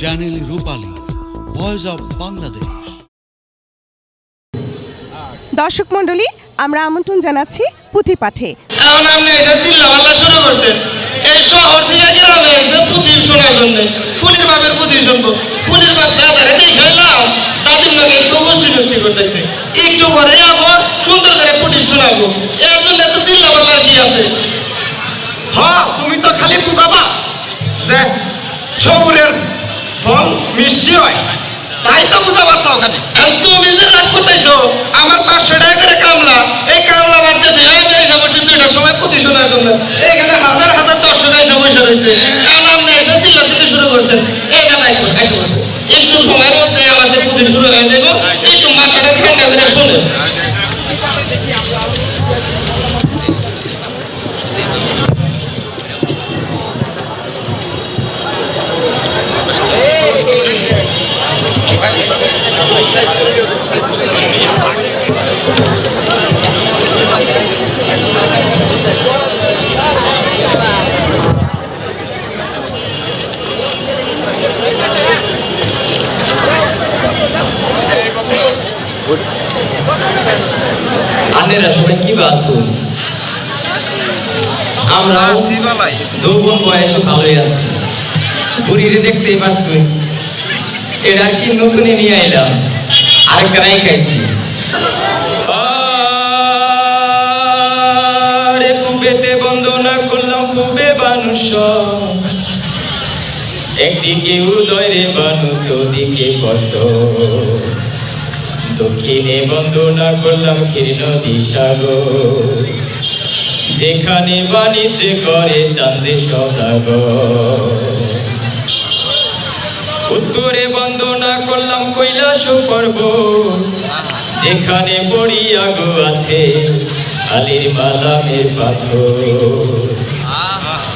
Channel Rupali voice of Bangladesh দর্শক মণ্ডলী আমরা আমন্ত্রণ জানাচ্ছি পুঁথি পাঠে। এখন আপনি এটা চিল্লাপাল্লা শুরু করছেন এই শহর থেকে গ্রামে এসে পুঁথি শোনার জন্য। ফুলির বাপের পুঁথি শুনব ফুলির বাপ দাদির লোকে একটু গোষ্ঠী গোষ্ঠী করতেছে। একটু পরে আবার সুন্দর করে পুঁথি শোনাবো। এর জন্য এত চিল্লাপাল্লার কি আছে? হ্যাঁ তুমি তো খালি বুঝাবা যে সবুরের ফল মিষ্টি হয়। তাই তো বুঝাবার চাও খালি আর তুমি যে রাগ করতেছো আমার পাঁচশো টাকা করে কামলা। এই কামলা বাদ দিয়ে আমি এসে বসে দুইটার সময় পুঁথি শোনার জন্য। এখানে হাজার হাজার দর্শক এসে বসে রয়েছে এখন আপনি এসে চিল্লা চিল্লি শুরু করছেন। এই কথা এসো। একটু সময়ের মধ্যে আমাদের পুঁথি শুরু হয়ে দেবো একটু মাথাটা ঠান্ডা করে শুনে। আন্নেরা সবাই কি বাসুন আমরা বালাই। যৌবন বয়সে ভালোই আছি। বুড়িরে দেখতেই পারছি এটা কি নতুন নিয়ে আইলাম আরেকটা নাই খাইছি আরে কুবেতে বন্দনা করলাম কুবে বানুষ। একদিকে উদয় রে বানু চৌদিকে কষ্ট দক্ষিণে বন্দনা করলাম ক্ষীর নদী সাগর। যেখানে বাণিজ্য করে চাঁদে সদাগর। উত্তরে বন্দনা করলাম কৈলাস পর্বত। যেখানে পড়িয়া গো আছে আলির বাদামের পাথর।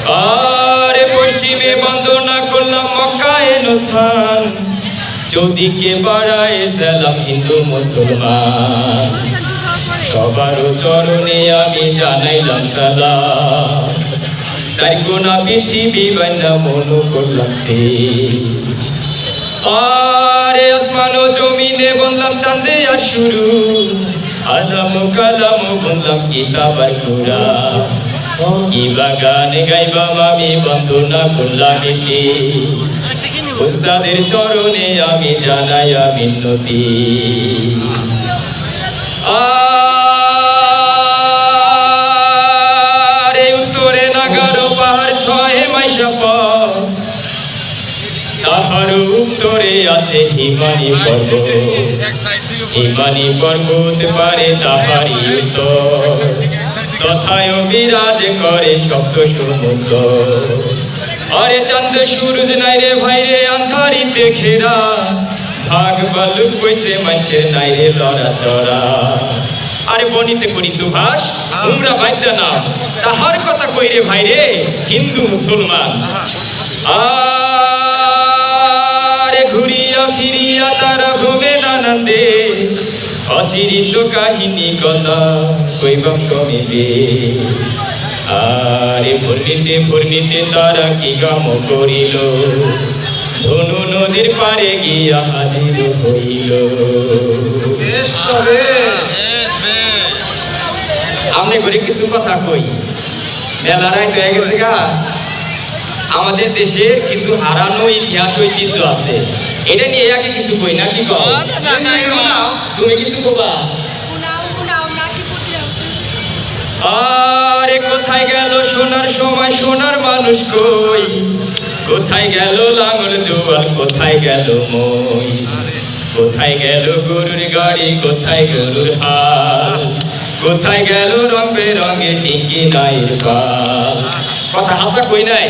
আর পশ্চিমে বন্দনা করলাম মক্কায় স্থান। চৌদিকে বাড়ায় সালাম হিন্দু মুসলমান। সবার চরণে আমি জানাইলাম সালাম চারিকোনা পৃথিবী বান্না মন করলাম সে আরে আসমান ও জমিনে বললাম, চাঁদে আর শুরু। আলাম কালাম বললাম কিতাব আর কুরআন কি বাগান গাইবাম আমি, বন্দনা করলাম এতে উস্তাদের চরণে আমি জানাই মিন্নতি আরে উত্তরে নাগারো পাহাড় ছয় মাইশা তাহার উত্তরে আছে হিমানি পর্বত। হিমানি পর্বত পারে তাহারি উত্তর। তথায় বিরাজ করে সপ্ত সমুদ্র। আরে চন্দ্র সূরজ নাই রে ভাই রে, আন্ধারিতে ঘেরা। ভাগ বালুক কইছে মানুষের নাই রে লড়া চড়া। আরে বনিতে করি তু ভাস তোমরা বাইদ্যা না তাহার কথা কই রে ভাই রে, হিন্দু মুসলমান। আরে ঘুরিয়া ফিরিয়া তারা ঘুমে নানান দেশ। অচিরিত কাহিনী কথা কইবাম সমিবে আরে পূর্ণিতে পূর্ণিতে তারা কি কাম করিল? ধনু নদীর পারে গিয়া হাজির হইল। আমনে করে কিছু কথা কই। মেলা রাইত হয়ে গেছে গা। আমাদের দেশে কিছু হারানো ইতিহাস ঐতিহ্য আছে। এটা নিয়ে আগে কিছু কই না কি তুমি কিছু কবা? আরে কোথায় গেল সোনার সময়? সোনার মানুষ কই? কোথায় গেল লাঙল জোয়াল কোথায় গেল মই? কোথায় গেল গরুর গাড়ি? কোথায় গরুর হাল? কোথায় গেল রং বেরঙে টিঙ্কি নাইর পাল কথা হাসা কই নাই?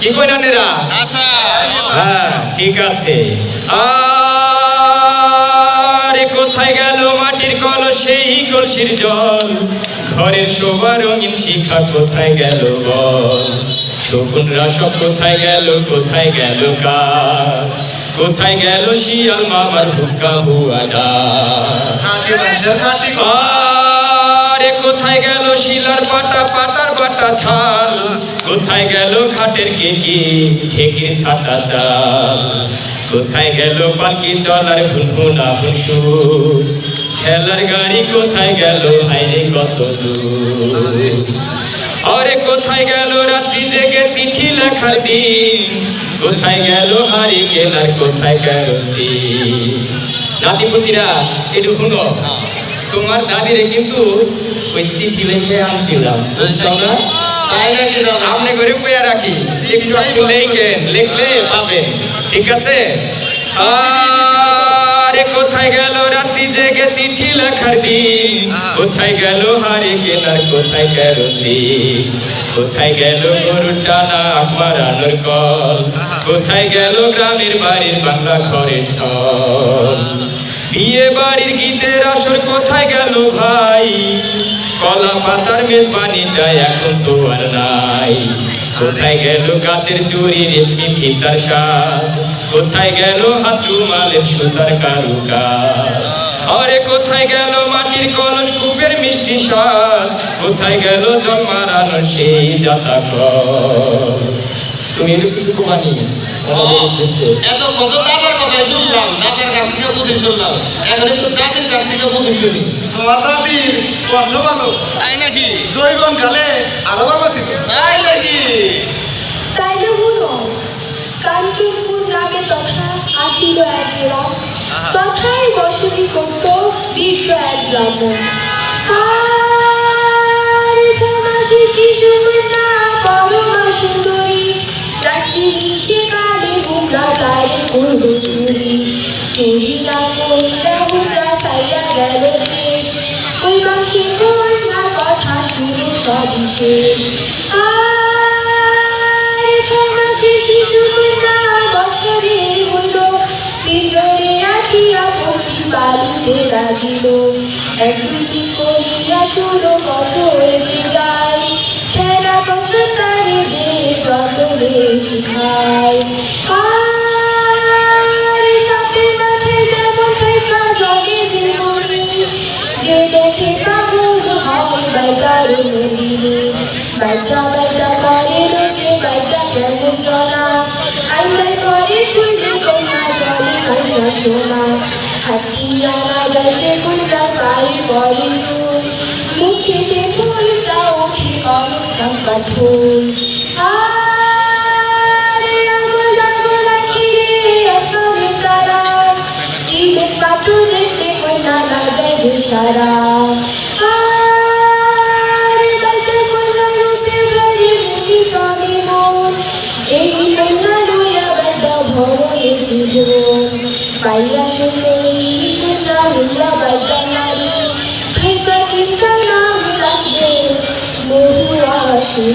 কি কই না নেরা? হ্যাঁ ঠিক আছে। আরে কোথায় গেল মাটির কল কলসির জল ঘরের শোভা রঙিন শিখা কোথায় গেল বল? শকুনরা সব কোথায় গেল কোথায় গেল কার? কোথায় গেল শিয়াল মামার হুয়া মানুষের খাঁটি আর কোথায় গেল শিলার পাটা পাটার পাটা ছাল? কোথায় গেল খাটের কেকি ঠেকির ছাতা চাল? কোথায় গেল পালকি চলার ফুনফুনা ফুনসু খেলার গাড়ি কোথায় গেল? হাইরে কত আরে। কোথায় গেল? রাত্রি জেগে চিঠি লেখার দিন। কোথায় গেল? হারি গেলার কোথায় গেল নাতিপুতিরা একটু শুনো। তোমার দাদিরে কিন্তু ওই চিঠি লিখে আনছিলাম বুঝছ না? আপনি করে পেয়ে রাখি। একটু লেখেন লিখলে পাবেন। ঠিক আছে? আরে কোথায় গেল রাত্রি জেগে চিঠি লেখার দিন? কোথায় গেল হারি কেনার কোথায় গেল কোথায় গেল গরুর টানা মারানোর কল? কোথায় গেল গ্রামের বাড়ির বাংলা ঘরের ছল? বিয়ে বাড়ির গীতের আসর কোথায় গেল ভাই? কলা পাতার মেজবানিটা এখন তো আর নাই। কোথায় গেল গাছের চুরি রেশমি ফিতার সাজ? কোথায় গেল হাত রুমালের সুতার কারুকাজ? আরে কোথায় গেল মাটির কলস কূপের মিষ্টি স্বাদ? কোথায় গেল জন্মারানো সেই যাতা তুমি কিছু কমানি এত কত দাদার কথাই শুনলাম দাদার কাছ থেকে বুঝে শুনলাম। এখন একটু দাদির কাছ থেকে বুঝে শুনি তোমার ভালো তাই নাকি? জৈবন কালে আরও ভালো ছিল। তাই নাকি? তাইলে শুনো কাঞ্চনপুর গ্রামে তথা আসিল এক গ্রাম। তথায় বসতি করত বীর্য এক ব্রাহ্মণ। শিশু কন্যা পরমা সুন্দরী। রাত্রি নিশে কালে হুমরা গায়ে করল চুরি। চুরি না লাগিল এক দুই দিন করিয়া ষোলো বছর যে যায় খেলা বছর তারে যে যতনে শিখায়। বেতা বেতা করে লোকে বেতা কেমন চলা আইলাই করে শুইলে কন্যা জলে কন্যা সোনা হাতিয়া না যাইতে কন্যা পাই পরে চুল মুখে যে ফুলটা ওঠে কলম কাঠুল আরে আমার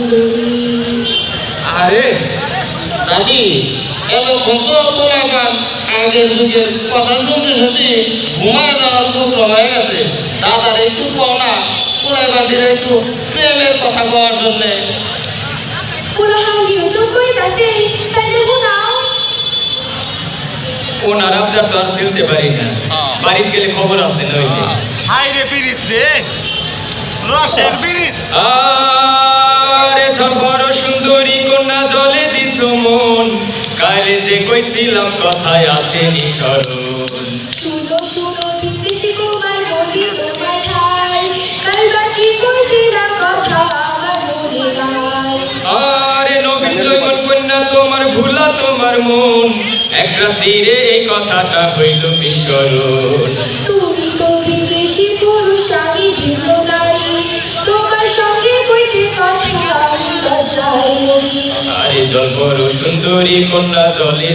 সুন্দরী। আরে। দাদি এরকম তো পোলাপান আগের যুগের কথা শুনতে শুনতে ঘুমায় যাওয়ার পুত্র হয়ে গেছে। দাদার একটু কও না একটু প্রেমের কথা কওয়ার জন্যে। ওনার আপনার তো আর ফেলতে পারি না। বাড়িতে গেলে খবর আছে না ওই যে। হাই রে পিরিত রে। রসের পিরিত। আরে ঝলমর সুন্দরী কন্যা জলে দিছ মন। কালে যে কইছিলাম কথায় আছে নিসরণ। শুনো শুনো বিদেশি কুমার বলি তোমার ঠাই। কাল বাকি কইছিলাম কথা আমার মনে নাই। আরে নবীর জৈবন কন্যা তোমার ভুলা তোমার মন। এক রাত্রিরে এই কথাটা হইল বিস্মরণ। আরে সুন্দরী কন্যা জলে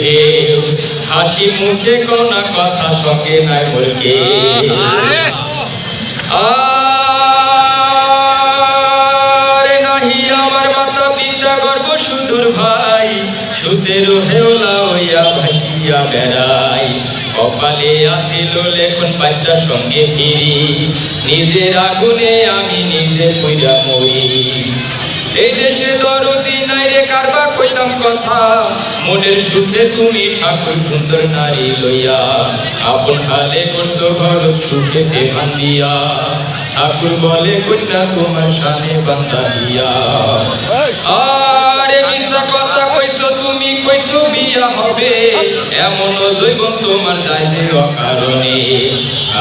ঢেউ হাসি মুখে কন্যা কথা সঙ্গে নাই বলকে। আরে! আরে নাহি আমার মাতা পিতা গর্ব সুদূর ভাই সুদের হেওলা হইয়া ভাসিয়া বেড়াই। কপালে আসিল লেখন পাদ্যার সঙ্গে ফিরি। নিজের আগুনে আমি নিজে কইরা মরি। এই দেশে দরদি নাই রে কারবা কইতাম কথা। মনের সুখে তুমি ঠাকুর সুন্দর নারী লইয়া। আপন হালে করছ ঘর সুখে হে দিয়া ঠাকুর বলে কইটা তোমার সানে বান্দা দিয়া। আরে তুমি বিয়া হবে। এমন জৈবন তোমার যে অকারণে।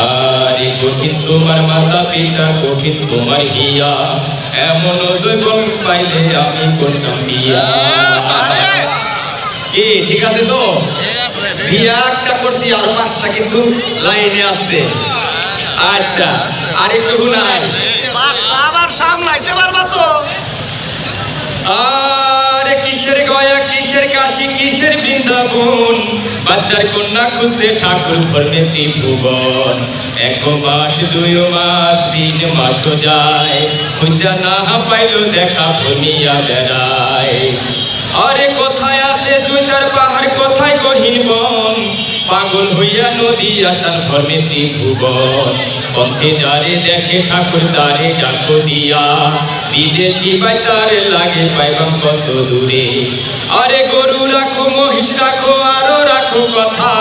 আরে কঠিন তোমার মাতা পিতা কঠিন তোমার হিয়া এমন জৈবন পাইলে আমি করতাম বিয়া কি ঠিক আছে তো? বিয়া একটা করছি আর পাঁচটা কিন্তু লাইনে আছে। আচ্ছা আর একটু শুনাই। পাঁচটা আবার সামলাইতে পারবা তো? আরে কিসের গয়া কিসের কাশি বৃন্দাবন বাচ্চার কন্যা খুঁজতে ঠাকুর ভরবে ত্রিভুবন। এক মাস, দুই মাস, তিন মাস যায়, খুঁজা না পাইলো দেখা ভনিয়া বেড়ায়। আরে কোথায় আছে সুইতার পাহাড়, কোথায় গহীন বন? পাগল হইয়া নদী আচান ভরমে ত্রিভুবন। পথে যারে দেখে ঠাকুর তারে ডাকো দিয়া। বিদেশি বাই তারে লাগে পাইবাম কত দূরে। আরে গরু রাখো মহিষ রাখো আরও রাখো কথা।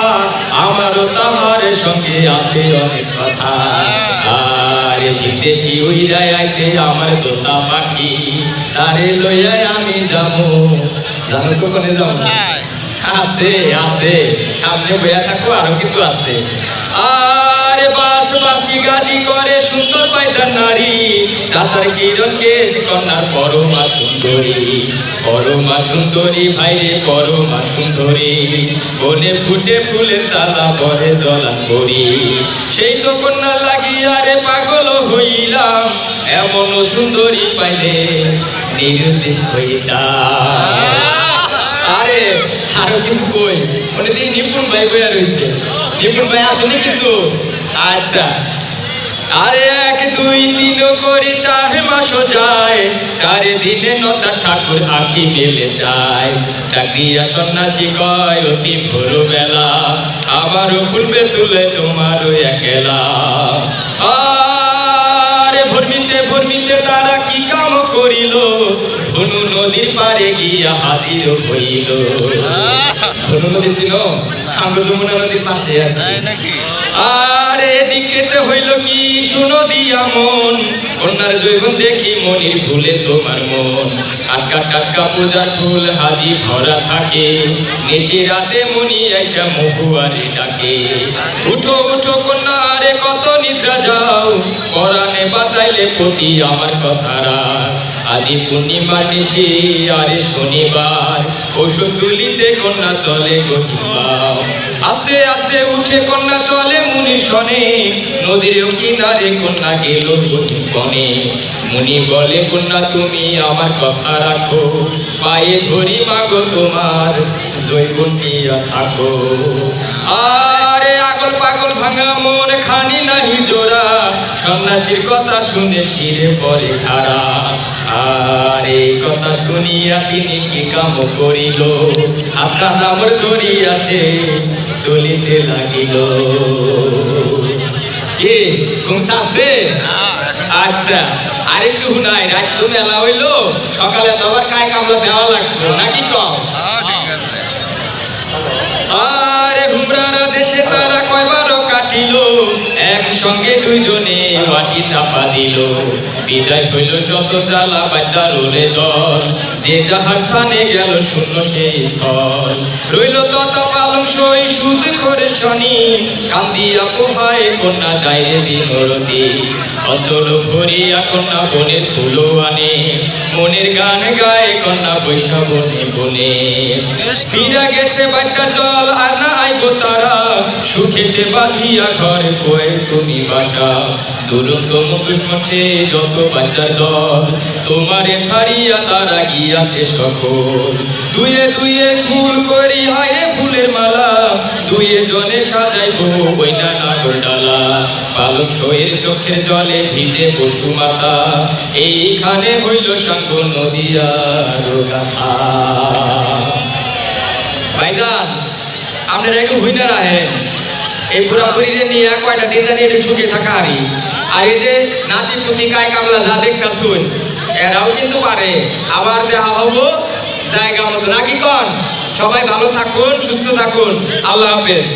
আমারও তাহার সঙ্গে আছে অনেক কথা। আরে বিদেশি উইরাই আইছে আমার তোতা পাখি। তারে লইয়া আমি যাব জানো কোনে যাব আছে আছে। সামনে বইয়া থাকো আরও কিছু আছে। আরে বাস বাসি গাজি করে, সুন্দর পাইদার নারী। চাচার কিরণ কেশ, কন্যার পরমা সুন্দরী। পরমা সুন্দরী, ভাইরে পরমা সুন্দরী। বনে ফুটে ফুলের তালা পরে জলা করি সেই তো কন্যা লাগিয়া রে পাগল হইলাম, এমন সুন্দরী পাইলে নির্দেশ হইতাম আরে, আরও কিছু কই? মানে দিন নিপুণ ভাই বইয়া রয়েছে নিপুণ ভাই আসলে কিছু আচ্ছা। আরে এক দুই তিন করি চার মাস যায়। চারে দিনে ঠাকুর আখি মেলে যায় চাকরিয়া সন্ন্যাসী কয় অতি ভোরবেলা আমারও ফুলবে তুলে তোমারও একেলা। আরে ভর্মিতে ভর্মিতে তারা কি কাম করিল? ধনু নদীর পারে গিয়া হাজির হইল। ধনু নদী ছিল আমরা যমুনা নদীর পাশে আছি। আর এদিকে হইল কি? শুনো দিয়া মন। কন্যার জৈবন দেখি মনির ভুলে তোমার মন। টাটকা টাটকা পূজার ফুল হাজি ভরা থাকে। নিশি রাতে মনি এসা মহুয়ারে ডাকে। উঠো উঠো কন্যা আরে কত নিদ্রা যাও। পরাণে বাঁচাইলে পতি আমার কথারা আজি পূর্ণিমা নিশি, আরে শনিবার। ওষুধ তুলিতে কন্যা চলে গহিবার আস্তে আস্তে উঠে কন্যা চলে মুনি শনে। নদীর কিনারে কন্যা গেল কনে মুনি বলে, কন্যা, তুমি আমার কথা রাখো। পায়ে ধরি মাগো তোমার জয় কন্যা থাকো। আরে ভাঙা মন খানি নাহি জোড়া। সন্ন্যাসীর কথা শুনে শিরে পরে খারা আর এই কথা শুনিয়া তিনি কি কাম করিল? আপনার নামর করিয়া সে চলিতে লাগিল। কি? ঘুমসা আছে আচ্ছা আরেকটু নাই রাত তো মেলা হইল সকালে তো আবার কায় কামলা দেওয়া লাগতো নাকি কম? একসঙ্গে দুইজনে মাটি চাপা দিল। বিদায় হইল যত জ্বালা বাদ্যা রোলে দল। যে যাহার স্থানে গেল শূন্য সেই স্থল। রইল তত পালং সই, সুদ করে শনি। কান্দিয়া পোহায় কন্যা যায় রে অচল ভরিয়া কন্যা বনের ফুলো আনে। মনের গান গায় কন্যা বৈশা বনে বনে। ফিরা গেছে বাচ্চা জল, আর না আইব তারা। সুখেতে বাঁধিয়া ঘরে কয়ে তুমি বাসা দুরন্ত মুখোশ মছে যত বাচ্চার দল, তোমারে ছাড়িয়া তারা গিয়াছে সকল। দুয়ে দুয়ে ফুল করি, হায় ফুলের মালা। দুয়ে জনে সাজাইব ওই না নাগর ডালা। পালক শোয়ের চোখের জলে ভিজে পশু মাতা। এইখানে হইল শঙ্খ নদিয়া গাথা। ভাইজান, আপনারা একটু হুইনা রাখেন এই বুড়িরে নিয়ে কয়টা দিন জানি এটা সুখে থাকা হারি। আর এই যে নাতি পুতি কায় কামলা যা দেখতা শুন এরাও কিন্তু পারে। আবার দেখা হব জায়গা মতো। নাকি কন? সবাই ভালো থাকুন, সুস্থ থাকুন। আল্লাহ হাফেজ।